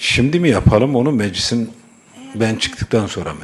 Şimdi mi yapalım onu meclisin ben çıktıktan sonra mı?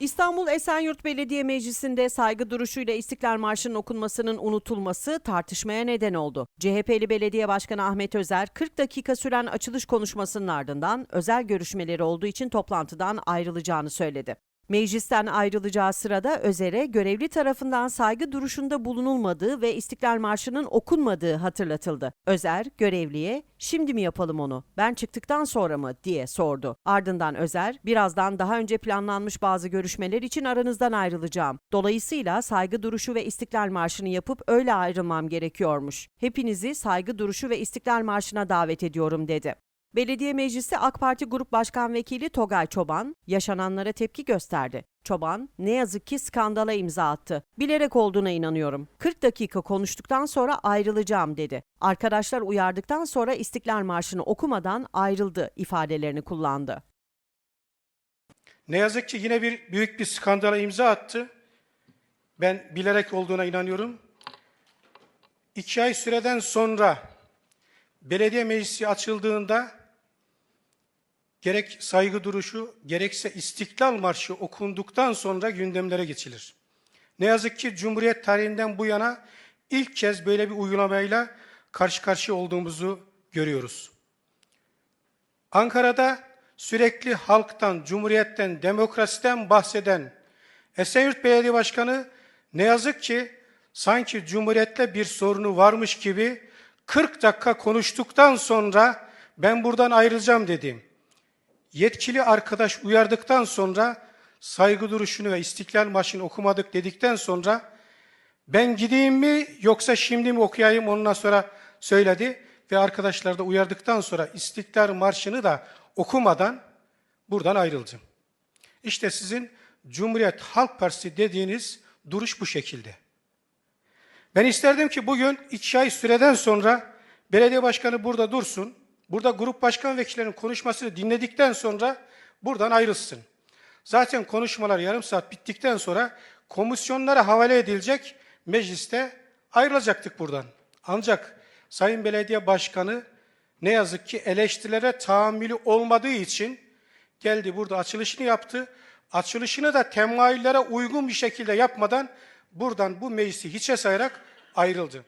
İstanbul Esenyurt Belediye Meclisi'nde saygı duruşuyla İstiklal Marşı'nın okunmasının unutulması tartışmaya neden oldu. CHP'li Belediye Başkanı Ahmet Özer 40 dakika süren açılış konuşmasının ardından özel görüşmeleri olduğu için toplantıdan ayrılacağını söyledi. Meclisten ayrılacağı sırada Özer'e görevli tarafından saygı duruşunda bulunulmadığı ve İstiklal Marşı'nın okunmadığı hatırlatıldı. Özer görevliye şimdi mi yapalım onu ben çıktıktan sonra mı diye sordu. Ardından Özer birazdan daha önce planlanmış bazı görüşmeler için aranızdan ayrılacağım. Dolayısıyla saygı duruşu ve İstiklal Marşı'nı yapıp öyle ayrılmam gerekiyormuş. Hepinizi saygı duruşu ve İstiklal Marşı'na davet ediyorum dedi. Belediye Meclisi AK Parti Grup Başkan Vekili Togay Çoban yaşananlara tepki gösterdi. Çoban ne yazık ki skandala imza attı. Bilerek olduğuna inanıyorum. 40 dakika konuştuktan sonra ayrılacağım dedi. Arkadaşlar uyardıktan sonra İstiklal Marşı'nı okumadan ayrıldı ifadelerini kullandı. Ne yazık ki yine bir büyük bir skandala imza attı. Ben bilerek olduğuna inanıyorum. İki ay süreden sonra belediye meclisi açıldığında gerek saygı duruşu gerekse İstiklal Marşı okunduktan sonra gündemlere geçilir. Ne yazık ki Cumhuriyet tarihinden bu yana ilk kez böyle bir uygulamayla karşı karşıya olduğumuzu görüyoruz. Ankara'da sürekli halktan, cumhuriyetten, demokrasiden bahseden Esenyurt Belediye Başkanı ne yazık ki sanki cumhuriyetle bir sorunu varmış gibi 40 dakika konuştuktan sonra ben buradan ayrılacağım dedim. Yetkili arkadaş uyardıktan sonra saygı duruşunu ve İstiklal Marşı'nı okumadık dedikten sonra ben gideyim mi yoksa şimdi mi okuyayım ondan sonra söyledi ve arkadaşlar da uyardıktan sonra İstiklal Marşı'nı da okumadan buradan ayrıldım. İşte sizin Cumhuriyet Halk Partisi dediğiniz duruş bu şekilde. Ben isterdim ki bugün iki ay süreden sonra belediye başkanı burada dursun, burada grup başkan vekillerinin konuşmasını dinledikten sonra buradan ayrılsın. Zaten konuşmalar yarım saat bittikten sonra komisyonlara havale edilecek, mecliste ayrılacaktık buradan. Ancak Sayın Belediye Başkanı ne yazık ki eleştirilere tahammülü olmadığı için geldi burada açılışını yaptı. Açılışını da temayüllere uygun bir şekilde yapmadan buradan bu meclisi hiçe sayarak ayrıldı.